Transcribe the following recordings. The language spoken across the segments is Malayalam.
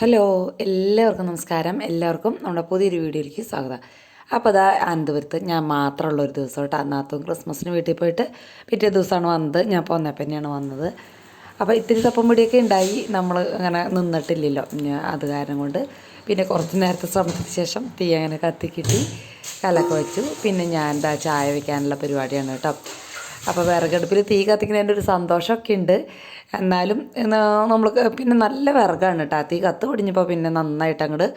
ഹലോ എല്ലാവർക്കും നമസ്കാരം. എല്ലാവർക്കും നമ്മുടെ പുതിയൊരു വീഡിയോയിലേക്ക് സ്വാഗതം. അപ്പോൾ അതാ അനന്തപുരത്ത് ഞാൻ മാത്രമുള്ള ഒരു ദിവസം കേട്ടോ. അന്നാത്തും ക്രിസ്മസിന് വീട്ടിൽ പോയിട്ട് പിറ്റേ ദിവസമാണ് വന്നത്. ഞാൻ പോന്നപ്പോൾ തന്നെയാണ് വന്നത്. അപ്പോൾ ഇത്തിരി തപ്പം പിടിയൊക്കെ ഉണ്ടായി. നമ്മൾ അങ്ങനെ നിന്നിട്ടില്ലല്ലോ. അത് കാരണം കൊണ്ട് പിന്നെ കുറച്ച് നേരത്തെ ശ്രമത്തിന് ശേഷം തീ അങ്ങനെ കത്തിക്കിട്ടി കലക്ക വെച്ചു. പിന്നെ ഞാൻ എന്താ ചായ വയ്ക്കാനുള്ള പരിപാടിയാണ് കേട്ടോ. അപ്പോൾ വിറകടുപ്പിൽ തീ കത്തിക്കുന്നതിന്റെ ഒരു സന്തോഷമൊക്കെ ഉണ്ട് എന്നാലും നമ്മൾ പിന്നെ നല്ല വിറകാണ് കേട്ടോ തീ കത്ത് പിടിഞ്ഞപ്പോൾ പിന്നെ നന്നായിട്ട് അങ്ങോട്ട്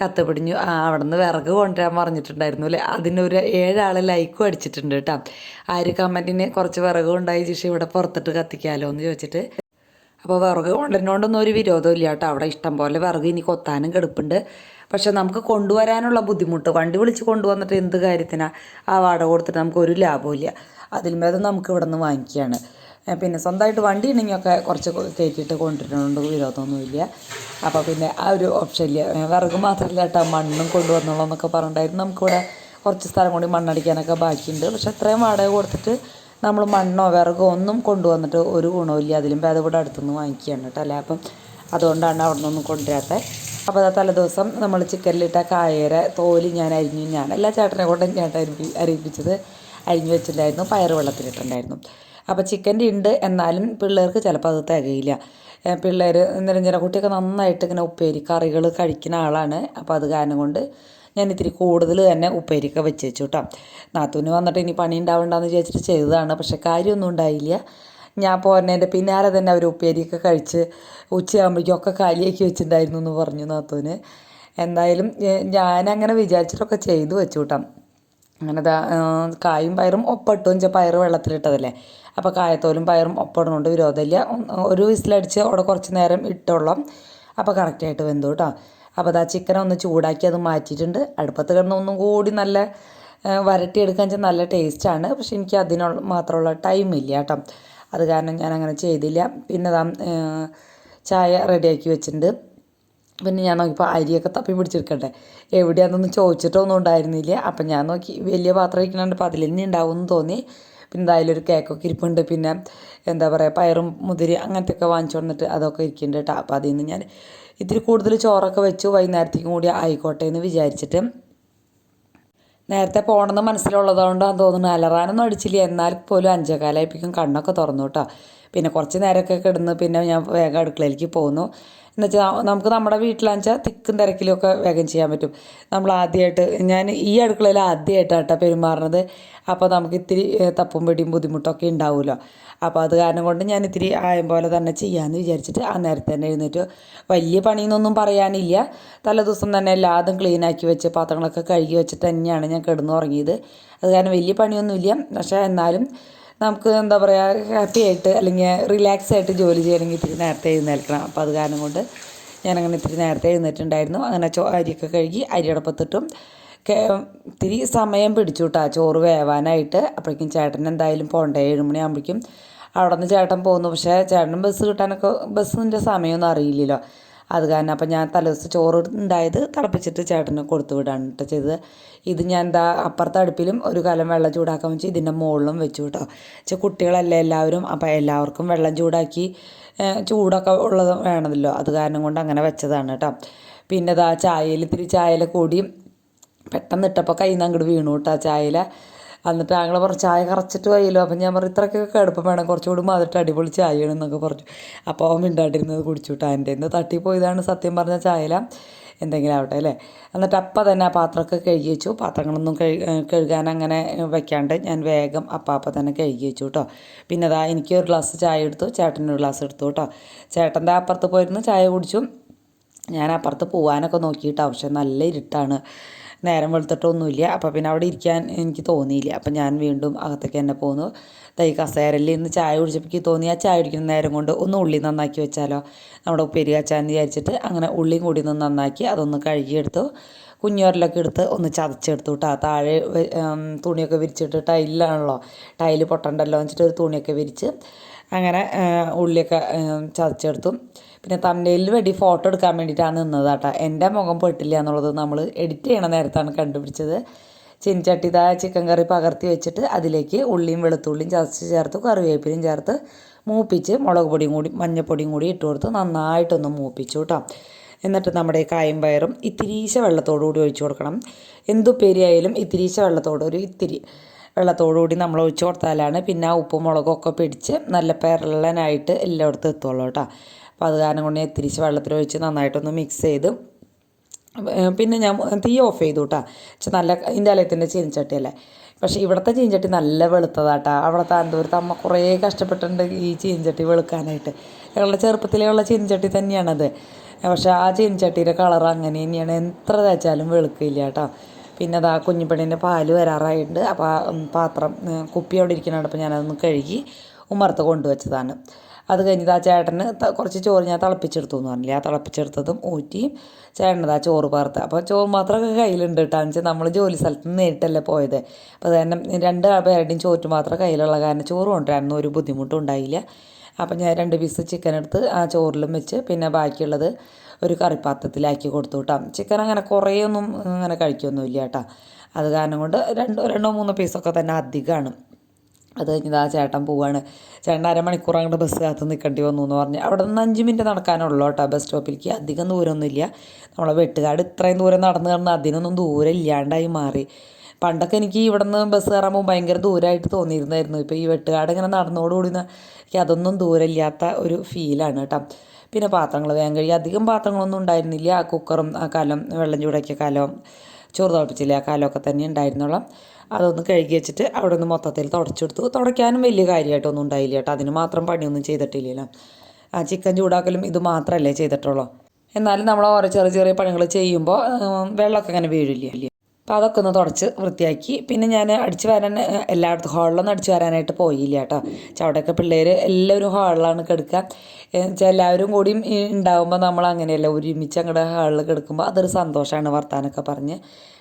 കത്ത് പിടിഞ്ഞു. അവിടെ നിന്ന് വിറക് കൊണ്ടുവരാൻ പറഞ്ഞിട്ടുണ്ടായിരുന്നു അല്ലേ അതിനൊരു ഏഴാൾ ലൈക്കും അടിച്ചിട്ടുണ്ട് കേട്ടോ ആ ഒരു കമന്റിന് കുറച്ച് വിറക് ഉണ്ടായി ശേഷം ഇവിടെ പുറത്തിട്ട് കത്തിക്കാമല്ലോ എന്ന് ചോദിച്ചിട്ട്. അപ്പോൾ വിറക് കൊണ്ടുവരുന്നോണ്ടൊന്നും ഒരു വിരോധമില്ല കേട്ടോ അവിടെ ഇഷ്ടം പോലെ വിറക് ഇനി കൊത്താനും കെടുപ്പുണ്ട്. പക്ഷെ നമുക്ക് കൊണ്ടുവരാനുള്ള ബുദ്ധിമുട്ട് വണ്ടി വിളിച്ച് കൊണ്ടുവന്നിട്ട് എന്ത് കാര്യത്തിനാണ് ആ വാട കൊടുത്തിട്ട് നമുക്ക് ഒരു ലാഭമില്ല ഭേദം നമുക്ക് ഇവിടെ നിന്ന് വാങ്ങിക്കുകയാണ് പിന്നെ സ്വന്തമായിട്ട് വണ്ടി ഉണ്ടെങ്കിൽ ഒക്കെ കുറച്ച് കയറ്റിയിട്ട് കൊണ്ടുവരുന്നുണ്ട്. വിരോധമൊന്നുമില്ല. അപ്പോൾ പിന്നെ ആ ഒരു ഓപ്ഷൻ ഇല്ല വിറക് മാത്രമല്ല കേട്ടോ മണ്ണും കൊണ്ടുവന്നോളൂ എന്നൊക്കെ പറഞ്ഞിട്ടുണ്ടായിരുന്നു. നമുക്കിവിടെ കുറച്ച് സ്ഥലം കൂടി മണ്ണടിക്കാനൊക്കെ ബാക്കിയുണ്ട്. പക്ഷെ അത്രയും വാടക കൊടുത്തിട്ട് നമ്മൾ മണ്ണോ വിറകോ ഒന്നും കൊണ്ടുവന്നിട്ട് ഒരു ഗുണമില്ല അതിലും ഭേദം ഇവിടെ അടുത്തുനിന്ന് വാങ്ങിക്കുകയാണ് കേട്ടോ അല്ലേ? അപ്പം അതുകൊണ്ടാണ് അവിടെ നിന്നൊന്നും കൊണ്ടുവരാത്തത് അപ്പോൾ അത് തലേദിവസം നമ്മൾ ചിക്കനിലിട്ട കായര തോലി ഞാൻ അരിഞ്ഞു ഞാൻ എല്ലാ ചേട്ടനെ കൊണ്ടും ഞാൻ അരിപ്പി അരിയിപ്പിച്ചത്. അരിഞ്ഞു വെച്ചിട്ടുണ്ടായിരുന്നു. പയർ വെള്ളത്തിലിട്ടുണ്ടായിരുന്നു. അപ്പോൾ ചിക്കന്റെ ഉണ്ട് എന്നാലും പിള്ളേർക്ക് ചിലപ്പോൾ അത് തികയില്ല. പിള്ളേർ നിരഞ്ജന കുട്ടിയൊക്കെ നന്നായിട്ട് ഇങ്ങനെ ഉപ്പേരി കറികൾ കഴിക്കുന്ന ആളാണ്. അപ്പോൾ അത് കാരണം കൊണ്ട് ഞാൻ ഇത്തിരി കൂടുതൽ തന്നെ ഉപ്പേരിക്ക വെച്ച് വെച്ചു കേട്ടോ നാത്തൂന് വന്നിട്ട് ഇനി പണി ഉണ്ടാവണ്ടെന്ന് വിചാരിച്ചിട്ട് ചെയ്തതാണ്. പക്ഷെ കാര്യമൊന്നും ഉണ്ടായില്ല. ഞാൻ പോരുന്നതിന്റെ പിന്നാലെ തന്നെ അവർ ഉപ്പേരിയൊക്കെ കഴിച്ച് ഉച്ചയാകുമ്പോഴേക്കും ഒക്കെ കാലിയാക്കി വെച്ചിട്ടുണ്ടായിരുന്നു എന്ന് പറഞ്ഞു നാത്തൂന്. എന്തായാലും ഞാനങ്ങനെ വിചാരിച്ചിട്ടൊക്കെ ചെയ്തു വെച്ചു കേട്ടോ അങ്ങനെ ദാ കായും പയറും ഒപ്പിട്ടു. വെച്ചാൽ പയറ് വെള്ളത്തിലിട്ടതല്ലേ? അപ്പോൾ കായത്തോലും പയറും ഒപ്പിടുന്നുണ്ട് വിരോധമില്ല. ഒരു വിസിലടിച്ച് അവിടെ കുറച്ച് നേരം ഇട്ടോളാം അപ്പോൾ കറക്റ്റായിട്ട് വെന്തു കേട്ടോ. അപ്പോൾ അതാ ചിക്കൻ ഒന്ന് ചൂടാക്കി അത് മാറ്റിയിട്ടുണ്ട്. അടുപ്പത്ത് കിടന്ന് ഒന്നും കൂടി നല്ല വരട്ടിയെടുക്കാൻ വെച്ചാൽ നല്ല ടേസ്റ്റാണ് പക്ഷെ എനിക്ക് അതിനുള്ള മാത്രമുള്ള ടൈമില്ല കേട്ടോ. അത് കാരണം ഞാൻ അങ്ങനെ ചെയ്തില്ല. പിന്നെ ദാ ചായ റെഡിയാക്കി വെച്ചിട്ടുണ്ട്. പിന്നെ ഞാൻ നോക്കിയപ്പോൾ അരിയൊക്കെ തപ്പി പിടിച്ചെടുക്കട്ടെ എവിടെയാണെന്നൊന്നും ചോദിച്ചിട്ടൊന്നും ഉണ്ടായിരുന്നില്ല. അപ്പം ഞാൻ നോക്കി വലിയ പാത്രം ഇരിക്കണുണ്ട് അപ്പോൾ അതിൽ തന്നെ ഉണ്ടാവും എന്ന് തോന്നി. പിന്നെ എന്തായാലും ഒരു കേക്കൊക്കെ ഇരിപ്പുണ്ട്. പിന്നെ എന്താ പറയുക പയറും മുതിരി അങ്ങനത്തെ ഒക്കെ വാങ്ങിച്ചു വന്നിട്ട് അതൊക്കെ ഇരിക്കുന്നുണ്ട് കേട്ടോ. അപ്പോൾ അതിൽ നിന്ന് ഞാൻ ഇത്തിരി കൂടുതൽ ചോറൊക്കെ വെച്ചു. വൈകുന്നേരത്തേക്കും കൂടി ആയിക്കോട്ടെ എന്ന് വിചാരിച്ചിട്ട്. നേരത്തെ പോകണമെന്ന് മനസ്സിലുള്ളതുകൊണ്ടാണ് തോന്നുന്നു. അലറാനൊന്നും അടിച്ചില്ല. എന്നാൽ പോലും അഞ്ചേകാലായപ്പോഴേക്കും കണ്ണൊക്കെ തുറന്നു കേട്ടോ. പിന്നെ കുറച്ച് നേരമൊക്കെ കിടന്ന് പിന്നെ ഞാൻ വേഗം അടുക്കളയിലേക്ക് പോന്നു. എന്നുവെച്ചാൽ നമുക്ക് നമ്മുടെ വീട്ടിലാണെന്ന് വെച്ചാൽ തിക്കും തിരക്കിലൊക്കെ വേഗം ചെയ്യാൻ പറ്റും. നമ്മൾ ആദ്യമായിട്ട് ഞാൻ ഈ അടുക്കളയിൽ ആദ്യമായിട്ടാണ് കേട്ടോ പെരുമാറുന്നത്. അപ്പോൾ നമുക്ക് ഇത്തിരി തപ്പും പിടിയും ബുദ്ധിമുട്ടൊക്കെ ഉണ്ടാവുമല്ലോ. അപ്പോൾ അത് കാരണം കൊണ്ട് ഞാൻ ഇത്തിരി ആയം പോലെ തന്നെ ചെയ്യാമെന്ന് വിചാരിച്ചിട്ട് ആ നേരത്തെ തന്നെ എഴുന്നേറ്റ്. വലിയ പണിയെന്നൊന്നും പറയാനില്ല. തലേദിവസം തന്നെ എല്ലാതും ക്ലീൻ ആക്കി വെച്ച് പാത്രങ്ങളൊക്കെ കഴുകി വെച്ചിട്ട് തന്നെയാണ് ഞാൻ കിടന്നു ഉറങ്ങിയത് അത് കാരണം വലിയ പണിയൊന്നുമില്ല. പക്ഷേ എന്നാലും നമുക്ക് എന്താ പറയുക ഹാപ്പി ആയിട്ട് അല്ലെങ്കിൽ റിലാക്സ് ആയിട്ട് ജോലി ചെയ്യണമെങ്കിൽ ഇത്തിരി നേരത്തെ എഴുന്നേൽക്കണം. അപ്പോൾ അത് കാരണം കൊണ്ട് ഞാനങ്ങനെ ഇത്തിരി നേരത്തെ എഴുന്നേറ്റുണ്ടായിരുന്നു അങ്ങനെ ചോ അരിയൊക്കെ കഴുകി അരിയടപ്പത്തിട്ടും ഇത്തിരി സമയം പിടിച്ചു ചോറ് വേവാനായിട്ട് അപ്പോഴേക്കും ചേട്ടൻ എന്തായാലും പോകണ്ടേ ഏഴുമണിയാകുമ്പോഴേക്കും അവിടെ നിന്ന് ചേട്ടൻ പോകുന്നു. പക്ഷേ ചേട്ടൻ ബസ് കിട്ടാനൊക്കെ ബസ്സിന്റെ സമയമൊന്നും അറിയില്ലല്ലോ. അത് കാരണം അപ്പം ഞാൻ തലേദിവസം ചോറ് ഉണ്ടായത് തിളപ്പിച്ചിട്ട് ചേട്ടന് കൊടുത്തു വിടാണ് കേട്ടോ ചെയ്തത്. ഇത് ഞാൻ എന്താ അപ്പുറത്തെ അടുപ്പിലും ഒരു കലം വെള്ളം ചൂടാക്കാൻ വെച്ച് ഇതിന്റെ മുകളിലും വെച്ചു കേട്ടോ വെച്ചാൽ കുട്ടികളല്ലേ എല്ലാവരും? അപ്പം എല്ലാവർക്കും വെള്ളം ചൂടാക്കി ചൂടൊക്കെ ഉള്ളത് വേണമല്ലോ. അത് കാരണം കൊണ്ട് അങ്ങനെ വെച്ചതാണ് കേട്ടോ പിന്നെ ഇതാ ചായയിൽ ഇത്തിരി ചായയിൽ കൂടി പെട്ടെന്ന് ഇട്ടപ്പോൾ കയ്യിൽ നിന്ന് അങ്ങോട്ട് വീണു കേട്ടോ ചായയില എന്നിട്ട് ഞങ്ങൾ പറഞ്ഞു ചായ കറച്ചിട്ട് വയ്യല്ലോ. അപ്പം ഞാൻ പറഞ്ഞു ഇത്രയ്ക്കൊക്കെ കടുപ്പം വേണം കുറച്ചുകൂടി മതിട്ട് അടിപൊളി ചായയാണ് എന്നൊക്കെ പറഞ്ഞു. അപ്പോൾ അവൻ മിണ്ടാണ്ടിരുന്നത് കുടിച്ചു കേട്ടോ എന്റെ ഇന്ന് തട്ടിപ്പോയതാണ് സത്യം പറഞ്ഞ ചായല. എന്തെങ്കിലും ആവട്ടെ അല്ലേ? എന്നിട്ട് അപ്പം തന്നെ ആ പാത്രമൊക്കെ കഴുകി വെച്ചു. പാത്രങ്ങളൊന്നും കഴു കഴുകാൻ അങ്ങനെ വെക്കാണ്ട് ഞാൻ വേഗം അപ്പം അപ്പം തന്നെ കഴുകി വെച്ചു കേട്ടോ പിന്നെ അതാ എനിക്ക് ഒരു ഗ്ലാസ് ചായ എടുത്തു. ചേട്ടനൊരു ഗ്ലാസ് എടുത്തു കേട്ടോ ചേട്ടന്റെ അപ്പുറത്ത് പോയിരുന്നു ചായ കുടിച്ചു. ഞാൻ അപ്പുറത്ത് പോകാനൊക്കെ നോക്കിയിട്ടാണ് പക്ഷെ നല്ല ഇരുട്ടാണ്. നേരം വെളുത്തിട്ടൊന്നുമില്ല. അപ്പോൾ പിന്നെ അവിടെ ഇരിക്കാൻ എനിക്ക് തോന്നിയില്ല. അപ്പം ഞാൻ വീണ്ടും അകത്തേക്ക് തന്നെ പോന്നു. തൈ കസേരയിൽ ഇന്ന് ചായ കുടിച്ചപ്പോൾ തോന്നി ആ ചായ കുടിക്കുന്ന നേരം കൊണ്ട് ഒന്ന് ഉള്ളി നന്നാക്കി വെച്ചാലോ? നമ്മുടെ ഉപ്പേരി കാച്ചാന്ന് വിചാരിച്ചിട്ട് അങ്ങനെ ഉള്ളിയും കൂടി ഒന്ന് നന്നാക്കി അതൊന്ന് കഴുകിയെടുത്തു. കുഞ്ഞോരലൊക്കെ എടുത്ത് ഒന്ന് ചതച്ചെടുത്തു കേട്ടോ താഴെ തുണിയൊക്കെ വിരിച്ചിട്ട് ടൈലാണല്ലോ ടൈൽ പൊട്ടണ്ടല്ലോ വെച്ചിട്ട് ഒരു തുണിയൊക്കെ വിരിച്ച് അങ്ങനെ ഉള്ളിയൊക്കെ ചതച്ചെടുത്തു. പിന്നെ തമ്മനയിൽ വേണ്ടി ഫോട്ടോ എടുക്കാൻ വേണ്ടിയിട്ടാണ് നിന്നത് കേട്ടോ. എന്റെ മുഖം പെട്ടില്ല എന്നുള്ളത് നമ്മൾ എഡിറ്റ് ചെയ്യണ നേരത്താണ് കണ്ടുപിടിച്ചത്. ചിൻചട്ടി ചിക്കൻ കറി പകർത്തി വെച്ചിട്ട് അതിലേക്ക് ഉള്ളിയും വെളുത്തുള്ളിയും ചതച്ച് ചേർത്ത് കറിവേപ്പിലയും ചേർത്ത് മൂപ്പിച്ച് മുളക് പൊടിയും കൂടി മഞ്ഞൾപ്പൊടിയും കൂടി ഇട്ട് കൊടുത്ത് നന്നായിട്ടൊന്ന് മൂപ്പിച്ചു കേട്ടോ. എന്നിട്ട് നമ്മുടെ കായും പയറും ഇത്തിരീശ വെള്ളത്തോടു കൂടി ഒഴിച്ചു കൊടുക്കണം. എന്തുപ്പേരിയായാലും ഇത്തിരീശ വെള്ളത്തോട് ഒരു ഇത്തിരി വെള്ളത്തോടുകൂടി നമ്മൾ ഒഴിച്ചു കൊടുത്താലാണ് പിന്നെ ആ ഉപ്പും മുളകും ഒക്കെ പിടിച്ച് നല്ല പെരളനായിട്ട് എല്ലായിടത്തും എത്തുള്ളൂ കേട്ടോ. അപ്പോൾ അത് കാരണം കൊണ്ട് ഞാൻ തിരിച്ച് വെള്ളത്തിലൊഴിച്ച് നന്നായിട്ടൊന്ന് മിക്സ് ചെയ്ത് പിന്നെ ഞാൻ തീ ഓഫ് ചെയ്തു കേട്ടോ നല്ല അലയത്തിന്റെ ചീനച്ചട്ടിയല്ലേ പക്ഷേ ഇവിടുത്തെ ചീഞ്ചട്ടി നല്ല വെളുത്തതാട്ടാ. അവിടുത്തെ അന്തപുരത്ത് അമ്മ കുറേ കഷ്ടപ്പെട്ടിട്ടുണ്ട് ഈ ചീഞ്ചട്ടി വെളുക്കാനായിട്ട്. ഞങ്ങളുടെ ചെറുപ്പത്തിലുള്ള ചീനച്ചട്ടി തന്നെയാണത്. പക്ഷേ ആ ചീനച്ചട്ടിയുടെ കളർ അങ്ങനെ തന്നെയാണ്. എത്ര തേച്ചാലും വെളുക്കില്ല കേട്ടോ പിന്നെ അതാ കുഞ്ഞുപണീന്റെ പാൽ വരാറായിട്ടുണ്ട്. അപ്പോൾ ആ പാത്രം കുപ്പി അവിടെ ഇരിക്കുന്നുണ്ട് അപ്പോൾ ഞാനതൊന്ന് കഴുകി ഉമ്മർത്ത് കൊണ്ടുവച്ചതാണ്. അത് കഴിഞ്ഞിട്ട് ആ ചേട്ടന് കുറച്ച് ചോറ് ഞാൻ തിളപ്പിച്ചെടുത്തു എന്ന് പറഞ്ഞില്ലേ? ആ തിളപ്പിച്ചെടുത്തതും ഊറ്റി ചേട്ടനത് ആ ചോറ് പാർത്ത്. അപ്പോൾ ചോറ് മാത്രമൊക്കെ കയ്യിലുണ്ട് കേട്ടോ. വെച്ചാൽ നമ്മൾ ജോലി സ്ഥലത്ത് നിന്ന് നേരിട്ടല്ലേ പോയത്. അപ്പോൾ തന്നെ രണ്ട് പേരുടെയും ചോറ്റ് മാത്രം കയ്യിലുള്ള. കാരണം ചോറ് കൊണ്ടുവരാനൊന്നും ഒരു ബുദ്ധിമുട്ടും ഉണ്ടായില്ല. അപ്പം ഞാൻ രണ്ട് പീസ് ചിക്കൻ എടുത്ത് ആ ചോറിലും വെച്ച് പിന്നെ ബാക്കിയുള്ളത് ഒരു കറിപ്പാത്രത്തിലാക്കി കൊടുത്തു കേട്ടോ. ചിക്കൻ അങ്ങനെ കുറേയൊന്നും അങ്ങനെ കഴിക്കൊന്നുമില്ല കേട്ടോ. അത് കാരണം കൊണ്ട് രണ്ടോ രണ്ടോ മൂന്നോ പീസൊക്കെ തന്നെ അധികമാണ്. അത് കഴിഞ്ഞത് ആ ചേട്ടൻ പോവാണ്. ചേട്ടൻ അരമണിക്കൂർ അങ്ങോട്ട് ബസ് കാത്ത് നിൽക്കേണ്ടി വന്നു എന്ന് പറഞ്ഞ്. അവിടെ നിന്ന് അഞ്ച് മിനിറ്റ് നടക്കാനുള്ളൂ കേട്ടോ ബസ് സ്റ്റോപ്പിലേക്ക്. അധികം ദൂരമൊന്നുമില്ല നമ്മളെ വെട്ടുകാട് ഇത്രയും ദൂരം നടന്ന് നടന്ന് അതിനൊന്നും ദൂരം ഇല്ലാണ്ടായി മാറി. പണ്ടൊക്കെ എനിക്ക് ഇവിടെ നിന്ന് ബസ് കയറാൻ ഭയങ്കര ദൂരമായിട്ട് തോന്നിയിരുന്നായിരുന്നു. ഇപ്പോൾ ഈ വെട്ടുകാട് ഇങ്ങനെ നടന്നോടുകൂടി എനിക്ക് അതൊന്നും ദൂരമില്ലാത്ത ഒരു ഫീലാണ് കേട്ടോ. പിന്നെ പാത്രങ്ങൾ വേഗം കഴുകി. അധികം പാത്രങ്ങളൊന്നും ഉണ്ടായിരുന്നില്ല. ആ കുക്കറും ആ കലം വെള്ളം ചൂടാക്കിയ കലം ചോറ് തിളപ്പിച്ചില്ല ആ കാലമൊക്കെ തന്നെ ഉണ്ടായിരുന്നുള്ളൂ അതൊന്ന് കഴുകി വെച്ചിട്ട് അവിടെ നിന്ന് മൊത്തത്തിൽ തുടച്ചെടുത്തു തുടയ്ക്കാനും വലിയ കാര്യമായിട്ടൊന്നും ഉണ്ടായില്ല കേട്ടോ. അതിന് മാത്രം പണിയൊന്നും ചെയ്തിട്ടില്ലല്ലോ. ആ ചിക്കൻ ചൂടാക്കലും ഇത് മാത്രമല്ലേ ചെയ്തിട്ടുള്ളൂ. എന്നാലും നമ്മൾ ഓരോ ചെറിയ ചെറിയ പണികൾ ചെയ്യുമ്പോൾ വെള്ളമൊക്കെ അങ്ങനെ വീഴില്ലേ? അപ്പോൾ അതൊക്കെ ഒന്ന് തുടച്ച് വൃത്തിയാക്കി. പിന്നെ ഞാൻ അടിച്ചു വരാൻ എല്ലായിടത്തും ഹാളിലൊന്നും അടിച്ചു വരാനായിട്ട് പോയില്ല കേട്ടോ. അവിടെയൊക്കെ പിള്ളേർ എല്ലാവരും ഹാളിലാണ് കിടക്കുക. എന്ന് വെച്ചാൽ എല്ലാവരും കൂടിയും ഉണ്ടാകുമ്പോൾ നമ്മൾ അങ്ങനെയല്ല ഒരുമിച്ച് അങ്ങോട്ട് ഹാളിൽ കിടക്കുമ്പോൾ അതൊരു സന്തോഷമാണ് വർത്താനൊക്കെ പറഞ്ഞ്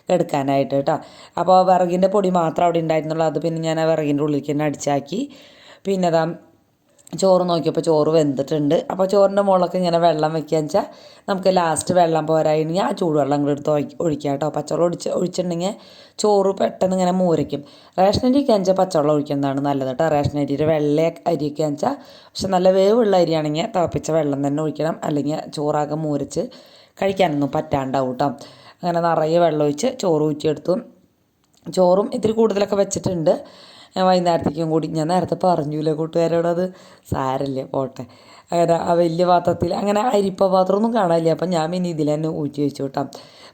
കിടക്കാനായിട്ട് കേട്ടോ. അപ്പോൾ വിറകിന്റെ പൊടി മാത്രം അവിടെ ഉണ്ടായിരുന്നുള്ളൂ. അത് പിന്നെ ഞാൻ ആ വിറകിന്റെ ഉള്ളിലേക്ക് തന്നെ അടിച്ചാക്കി. പിന്നെ അതാ ചോറ് നോക്കിയപ്പോൾ ചോറ് വെന്തിട്ടുണ്ട്. അപ്പോൾ ചോറിന്റെ മുകളിലൊക്കെ ഇങ്ങനെ വെള്ളം വെക്കുകയെന്ന് വെച്ചാൽ നമുക്ക് ലാസ്റ്റ് വെള്ളം പോരായിരുന്നെങ്കിൽ ആ ചൂടുവെള്ളം കൂടെ എടുത്ത് ഒഴി- ഒഴിക്കുക കേട്ടോ. പച്ചവെള്ളം ഒഴിച്ച് ഒഴിച്ചിട്ടുണ്ടെങ്കിൽ ചോറ് പെട്ടെന്ന് ഇങ്ങനെ മൂരയ്ക്കും. റേഷൻ അരിയൊക്കെ വെച്ചാൽ പച്ചവെള്ളം ഒഴിക്കുന്നതാണ് നല്ലത് കേട്ടോ. റേഷൻ അരിയുടെ വെള്ള അരിയൊക്കെ വെച്ചാൽ പക്ഷെ നല്ല വേവുള്ള അരിയാണെങ്കിൽ തിളപ്പിച്ച വെള്ളം തന്നെ ഒഴിക്കണം. അല്ലെങ്കിൽ ചോറാകെ മൂരച്ച് കഴിക്കാനൊന്നും പറ്റാണ്ടാവും കേട്ടോ. അങ്ങനെ നിറയെ വെള്ളം ഒഴിച്ച് ചോറ് ഊറ്റിയെടുത്തു. ചോറും ഇത്തിരി കൂടുതലൊക്കെ വെച്ചിട്ടുണ്ട്. വൈകുന്നേരത്തേക്കും കൂടി. ഞാൻ നേരത്തെ പറഞ്ഞില്ല കൂട്ടുകാരോടത് സാരല്ലേ പോട്ടെ. അങ്ങനെ ആ വലിയ പാത്രത്തിൽ അങ്ങനെ അരിപ്പ പാത്രമൊന്നും കാണാനില്ല. അപ്പം ഞാൻ പിന്നെ ഇതിൽ തന്നെ ഊറ്റി വെച്ചു കേട്ടോ.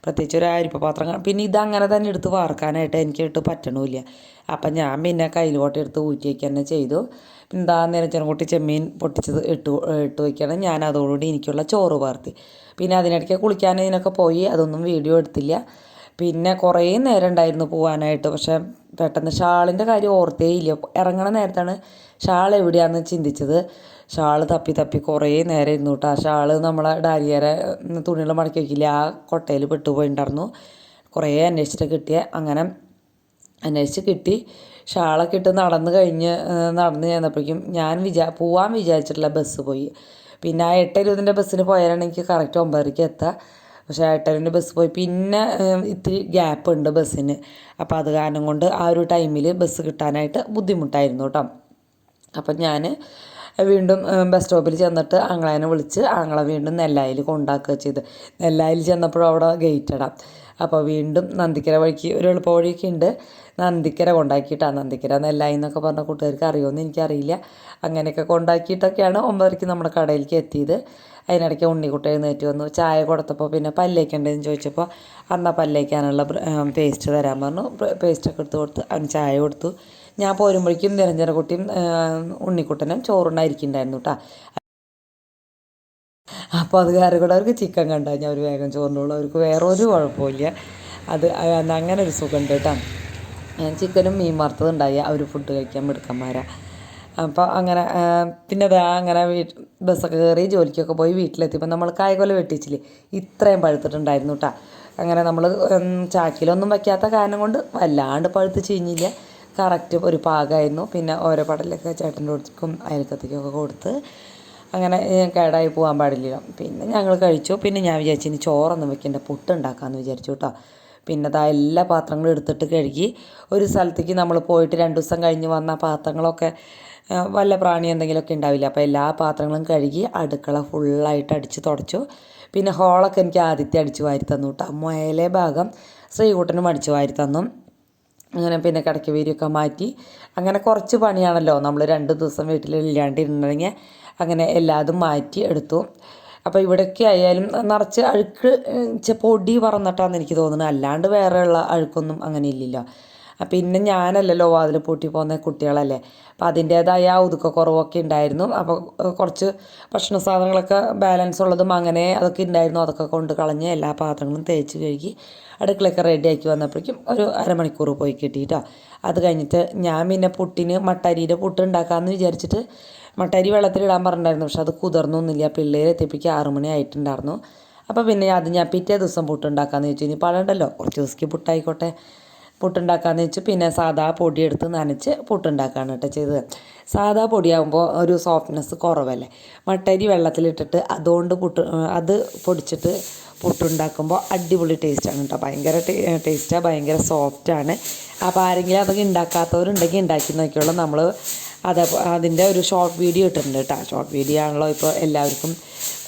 പ്രത്യേകിച്ച് ഒരു അരിപ്പ പാത്രം പിന്നെ ഇതങ്ങനെ തന്നെ എടുത്ത് വാർക്കാനായിട്ട് എനിക്ക് ഇട്ട് പറ്റണമില്ല അപ്പം ഞാൻ പിന്നെ കയ്യിലോട്ട് എടുത്ത് ഊറ്റി വയ്ക്കുക തന്നെ ചെയ്തു. പിന്നെ ദാ നേരം കൂട്ടി ചെമ്മീൻ പൊട്ടിച്ചത് ഇട്ട് ഇട്ട് വയ്ക്കണം ഞാൻ അതോടുകൂടി എനിക്കുള്ള ചോറ് വാർത്തി പിന്നെ അതിനിടയ്ക്ക് കുളിക്കാൻ ഇതിനൊക്കെ പോയി. അതൊന്നും വീഡിയോ എടുത്തില്ല. പിന്നെ കുറേ നേരം ഉണ്ടായിരുന്നു പോകാനായിട്ട് പക്ഷെ പെട്ടെന്ന് ഷാളിന്റെ കാര്യം ഓർത്തേ ഇല്ല. ഇറങ്ങണ നേരത്താണ് ഷാൾ എവിടെയാണെന്ന് ചിന്തിച്ചത്. ഷാൾ തപ്പി തപ്പി കുറേ നേരം ഇരുന്നു കേട്ടോ. ആ ഷാൾ നമ്മളെ ഡാലിയരെ തുണികൾ മടക്കി വയ്ക്കില്ല ആ കൊട്ടയിൽ പെട്ടുപോയിട്ടുണ്ടായിരുന്നു. കുറേ അന്വേഷിച്ചിട്ട് കിട്ടിയ. അങ്ങനെ അന്വേഷിച്ച് കിട്ടി. ഷാളൊക്കെ ഇട്ട് നടന്ന് കഴിഞ്ഞ് നടന്ന് ചെന്നപ്പോഴേക്കും ഞാൻ വിചാ പോവാൻ വിചാരിച്ചിട്ടുള്ള ബസ് പോയി. പിന്നെ ആ എട്ട് ഇരുപതിന്റെ ബസ്സിന് പോയാലാണ് എനിക്ക് കറക്റ്റ് ഒമ്പതരയ്ക്ക് എത്തുക പക്ഷേ ഏട്ടന്റെ ബസ് പോയി. പിന്നെ ഇത്തിരി ഗ്യാപ്പ് ഉണ്ട് ബസ്സിന്. അപ്പോൾ അത് കാരണം കൊണ്ട് ആ ഒരു ടൈമിൽ ബസ് കിട്ടാനായിട്ട് ബുദ്ധിമുട്ടായിരുന്നു കേട്ടോ അപ്പം ഞാൻ വീണ്ടും ബസ് സ്റ്റോപ്പിൽ ചെന്നിട്ട് ആങ്ങളേനെ വിളിച്ച് ആങ്ങളെ വീണ്ടും നെല്ലായിൽ കൊണ്ടാക്കുക ചെയ്ത്. നെല്ലായിൽ ചെന്നപ്പോഴും അവിടെ ഗേറ്റ് ഇടാം. അപ്പോൾ വീണ്ടും നന്ദിക്കര വഴിക്ക് ഒരു എളുപ്പ വഴിയൊക്കെ ഉണ്ട്. നന്ദിക്കര കൊണ്ടാക്കിയിട്ടാണ് നന്ദിക്കര. നെല്ലായി എന്നൊക്കെ പറഞ്ഞ കൂട്ടുകാർക്ക് അറിയുമെന്ന് എനിക്കറിയില്ല. അങ്ങനെയൊക്കെ കൊണ്ടാക്കിയിട്ടൊക്കെയാണ് ഒമ്പതരയ്ക്ക് നമ്മുടെ കടയിലേക്ക് എത്തിയത്. അതിനിടയ്ക്ക് ഉണ്ണിക്കുട്ടി എഴുന്നേറ്റ് വന്നു. ചായ കൊടുത്തപ്പോൾ പിന്നെ പല്ലേക്കണ്ടെന്ന് ചോദിച്ചപ്പോൾ അന്നാ പല്ലേക്കാനുള്ള പേസ്റ്റ് തരാൻ പറഞ്ഞു. പേസ്റ്റൊക്കെ എടുത്ത് കൊടുത്ത് അവന് ചായ കൊടുത്തു. ഞാൻ പോരുമ്പോഴേക്കും നിരഞ്ജന കുട്ടിയും ഉണ്ണിക്കുട്ടനും ചോറുണ്ടായിരിക്കുന്നുണ്ടായിരുന്നു കേട്ടോ അപ്പോൾ അത് കാരണം കൂടെ അവർക്ക് ചിക്കൻ കണ്ടു കഴിഞ്ഞാൽ അവർ വേഗം ചോറിനുള്ള അവർക്ക് വേറെ ഒരു കുഴപ്പമില്ല അത് അങ്ങനെ ഒരു സുഖമുണ്ട് കേട്ടോ ചിക്കനും മീൻ വറുത്തതുണ്ടായി. അവർ ഫുഡ് കഴിക്കാൻ മിടുക്കന്മാരാണ് അപ്പോൾ അങ്ങനെ പിന്നെ അതാ അങ്ങനെ വീട്ട് ബസ്സൊക്കെ കയറി ജോലിക്കൊക്കെ പോയി വീട്ടിലെത്തിയപ്പോൾ നമ്മൾ കായ്കൊല വെട്ടിച്ചില്ലേ? ഇത്രയും പഴുത്തിട്ടുണ്ടായിരുന്നു കേട്ടോ അങ്ങനെ നമ്മൾ ചാക്കിലൊന്നും വയ്ക്കാത്ത കാരണം കൊണ്ട് വല്ലാണ്ട് പഴുത്ത് ചീഞ്ഞില്ല. കറക്റ്റ് ഒരു പാകമായിരുന്നു പിന്നെ ഓരോ പടലൊക്കെ ചേട്ടന്റെ അടുത്തേക്കും അയൽക്കത്തേക്കൊക്കെ കൊടുത്ത് അങ്ങനെ കേടായി പോകാൻ പാടില്ല പിന്നെ ഞങ്ങൾ കഴിച്ചു. പിന്നെ ഞാൻ വിചാരിച്ചു ഇനി ചോറൊന്നും വെക്കേണ്ട പുട്ട് ഉണ്ടാക്കാമെന്ന് വിചാരിച്ചു കേട്ടോ പിന്നെ അതാ എല്ലാ പാത്രങ്ങളും എടുത്തിട്ട് കഴുകി. ഒരു സ്ഥലത്തേക്ക് നമ്മൾ പോയിട്ട് രണ്ട് ദിവസം കഴിഞ്ഞ് വന്ന പാത്രങ്ങളൊക്കെ വല്ല പ്രാണി എന്തെങ്കിലുമൊക്കെ ഉണ്ടാവില്ല? അപ്പോൾ എല്ലാ പാത്രങ്ങളും കഴുകി അടുക്കള ഫുള്ളായിട്ട് അടിച്ച് തുടച്ചു. പിന്നെ ഹോളൊക്കെ എനിക്ക് ആദ്യത്തെ അടിച്ച് വാരി തന്നു കേട്ടോ മുയലെ ഭാഗം ശ്രീകുട്ടനും അടിച്ച് വാരി തന്നു. അങ്ങനെ പിന്നെ കിടക്ക വീരിയൊക്കെ മാറ്റി. അങ്ങനെ കുറച്ച് പണിയാണല്ലോ. നമ്മൾ രണ്ട് ദിവസം വീട്ടിൽ ഇല്ലാണ്ടിരുന്നെങ്കിൽ അങ്ങനെ എല്ലാതും മാറ്റി എടുത്തു. അപ്പോൾ ഇവിടെയൊക്കെ ആയാലും നിറച്ച് അഴുക്ക് പൊടി പറന്നിട്ടാന്ന് എനിക്ക് തോന്നുന്നത് അല്ലാണ്ട് വേറെയുള്ള അഴുക്കൊന്നും അങ്ങനെ ഇല്ലല്ലോ. പിന്നെ ഞാനല്ലല്ലോ വാതിൽ പൂട്ടി പോകുന്ന കുട്ടികളല്ലേ. അപ്പം അതിന്റേതായ ഒതുക്കക്കുറവൊക്കെ ഉണ്ടായിരുന്നു അപ്പോൾ കുറച്ച് ഭക്ഷണ സാധനങ്ങളൊക്കെ ബാലൻസ് ഉള്ളതും അങ്ങനെ അതൊക്കെ ഉണ്ടായിരുന്നു അതൊക്കെ കൊണ്ട് കളഞ്ഞ് എല്ലാ പാത്രങ്ങളും തേച്ച് കഴുകി അടുക്കളയൊക്കെ റെഡിയാക്കി വന്നപ്പോഴേക്കും ഒരു അരമണിക്കൂർ പോയി കിട്ടിയിട്ടോ അത് കഴിഞ്ഞിട്ട് ഞാൻ പിന്നെ പുട്ടിന് മട്ടരിയുടെ പുട്ട് ഉണ്ടാക്കാമെന്ന് വിചാരിച്ചിട്ട് മട്ടരി വെള്ളത്തിലിടാൻ പറഞ്ഞിട്ടുണ്ടായിരുന്നു. പക്ഷെ അത് കുതിർന്നൊന്നുമില്ല. പിള്ളേരെ എത്തിപ്പിക്ക് ആറു മണി ആയിട്ടുണ്ടായിരുന്നു. അപ്പോൾ പിന്നെ അത് ഞാൻ പിറ്റേ ദിവസം പുട്ടുണ്ടാക്കാമെന്ന് ചോദിച്ചു ഇനി പഴമുണ്ടല്ലോ കുറച്ച് ദിവസത്തേക്ക് പുട്ടായിക്കോട്ടെ. പുട്ടുണ്ടാക്കാമെന്ന് വെച്ച് പിന്നെ സാധാ പൊടിയെടുത്ത് നനച്ച് പുട്ടുണ്ടാക്കാണ് കേട്ടോ ചെയ്തത്. സാധാ പൊടിയാകുമ്പോൾ ഒരു സോഫ്റ്റ്നെസ് കുറവല്ലേ? മട്ടരി വെള്ളത്തിലിട്ടിട്ട് അതുകൊണ്ട് പുട്ട് അത് പൊടിച്ചിട്ട് പുട്ടുണ്ടാക്കുമ്പോൾ അടിപൊളി ടേസ്റ്റാണ് കേട്ടോ. ഭയങ്കര ടേസ്റ്റാണ് ഭയങ്കര സോഫ്റ്റാണ് അപ്പോൾ ആരെങ്കിലും അതൊക്കെ ഉണ്ടാക്കാത്തവരുണ്ടെങ്കിൽ ഉണ്ടാക്കി നോക്കിയോളൂ നമ്മൾ അത് അതിന്റെ ഒരു ഷോർട്ട് വീഡിയോ ഇട്ടിട്ടുണ്ട് കേട്ടോ ഷോർട്ട് വീഡിയോ ആണല്ലോ ഇപ്പോൾ എല്ലാവർക്കും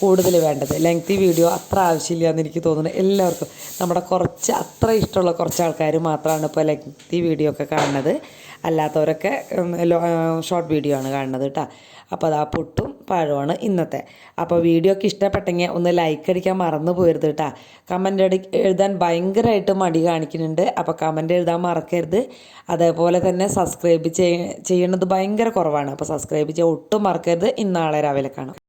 കൂടുതൽ വേണ്ടത്. ലെങ്തി വീഡിയോ അത്ര ആവശ്യമില്ല എന്ന് എനിക്ക് തോന്നുന്നു എല്ലാവർക്കും. നമ്മുടെ കുറച്ച് അത്ര ഇഷ്ടമുള്ള കുറച്ച് ആൾക്കാർ മാത്രമാണ് ഇപ്പോൾ ലെങ്തി വീഡിയോ ഒക്കെ കാണുന്നത്. അല്ലാത്തവരൊക്കെ ഷോർട്ട് വീഡിയോ ആണ് കാണുന്നത് കേട്ടോ അപ്പോൾ അത് പുട്ടും പഴമാണ് ഇന്നത്തെ. അപ്പോൾ വീഡിയോ ഒക്കെ ഇഷ്ടപ്പെട്ടെങ്കിൽ ഒന്ന് ലൈക്ക് അടിക്കാൻ മറന്നു പോരുത് കേട്ടോ കമന്റ് അടി എഴുതാൻ ഭയങ്കരമായിട്ട് മടി കാണിക്കുന്നുണ്ട്. അപ്പോൾ കമന്റ് എഴുതാൻ മറക്കരുത്. അതേപോലെ തന്നെ സബ്സ്ക്രൈബ് ചെയ്യണത് ചെയ്യണത് ഭയങ്കര കുറവാണ്. അപ്പോൾ സബ്സ്ക്രൈബ് ചെയ്യാൻ ഒട്ടും മറക്കരുത്. ഇന്നാളെ രാവിലെ കാണാം.